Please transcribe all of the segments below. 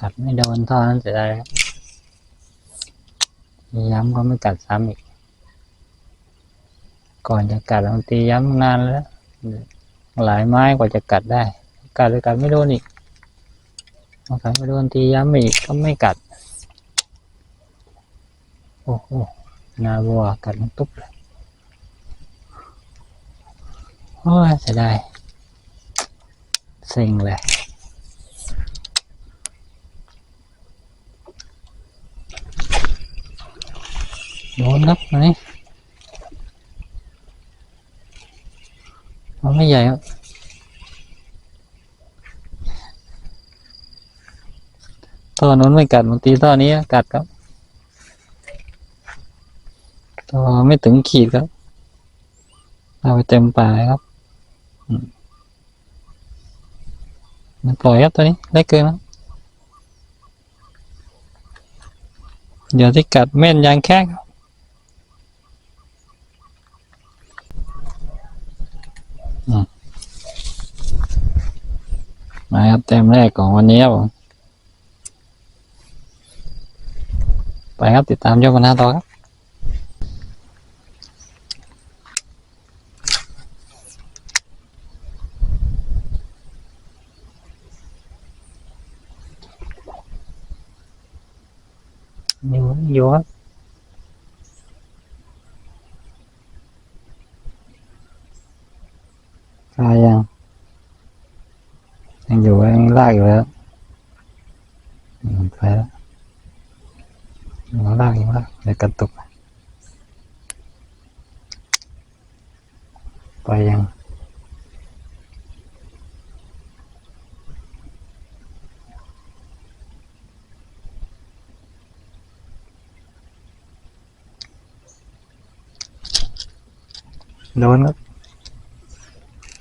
กัดไม่โดนท่อนั้นเสียดายครับย้ำก็ไม่กัดซ้ำอีก ก่อนจะกัดบางทีย้ำนานแล้ว หลายไม้กว่าจะกัดได้ กัดเลยกัดไม่โดนอีกกัดไม่โดนทีย้ำอีกก็ไม่กัด โอ้โหนาบัวกัดมันตุ๊บเลยโอ้ยเสียดายเซ็งเลย โดนครับอันนี้มันไม่ใหญ่ครับท่อนู้นไม่กัดบางทีท่อนี้กัดครับท่อไม่ถึงขีดครับเอาไปเต็มปลายครับมันปล่อยครับตัวนี้เล็กเกินครับเดี๋ยวที่กัดแม่นยางแค่ครับ มาครับเต็มแรกของวันนี้ครับผมไปครับติดตามยอดพันห้าต่อครับอยู่อยู่ครับตายยังยัง อยู่ยังลากอยู่แล้วไปแล้วยังลากยังลากเดี๋ยวกระตุก ไปยังโดนครับ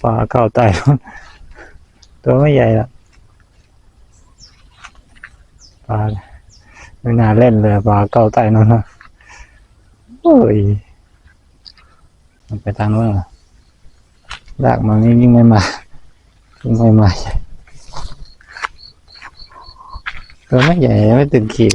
ปลาเข้าใต้ ตัวไม่ใหญ่ละปลาไม่น่าเล่นเลยปลาเก่าใต้นั่นนะโอ้ยมันไปทางนู้นเหรอลากมันนี่ยิ่งไม่มายิ่งไม่มาใหญ่ตัวไม่ใหญ่ไม่ถึงขีด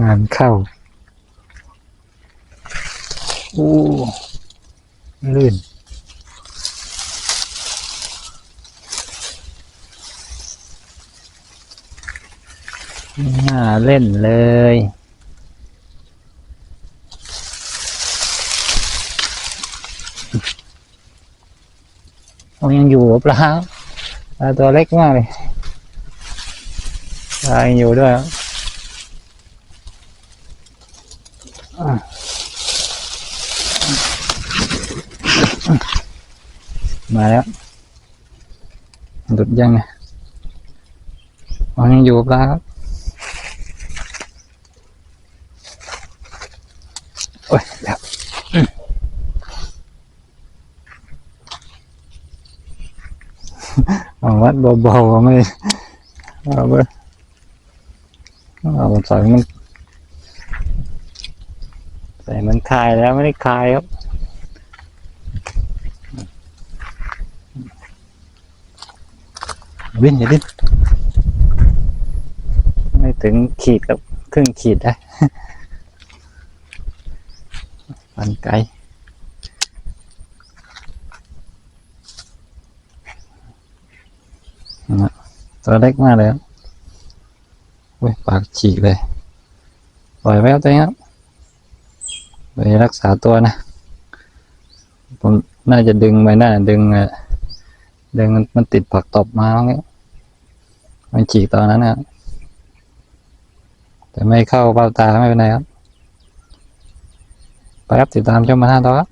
งานเข้าอู้ลื่น น่าเล่นเลยโอ้ยังอยู่ปลาปลาตัวเล็กมากเลยปลายังอยู่ด้วยครับอะ มาแล้วดุดยังไงอ๋อยังอยู่ปลาครับโอ้ยเดี๋ยวเอาวัดเบาๆไม่เอาไปเอาส่มันใส่มัน คลายแล้วไม่ได้คลายครับอย่าดิ้นอย่าดิ้นไม่ถึงขีดกับครึ่งขีดได้ปันไกลนะตัวเล็กมากเลยครับเว้ยปากฉีกเลย ปล่อยไว้ครับตัวนี้ครับ ไปรักษาตัวนะ ผมน่าจะดึงไปน่าดึงดึงมันติดผักตบมาแล้วเงี้ยมันฉีกตอนนั้นนะแต่ไม่เข้าเบ้าตาไม่เป็นไรครับไปรับติดตามชมมาห้าต่อครับ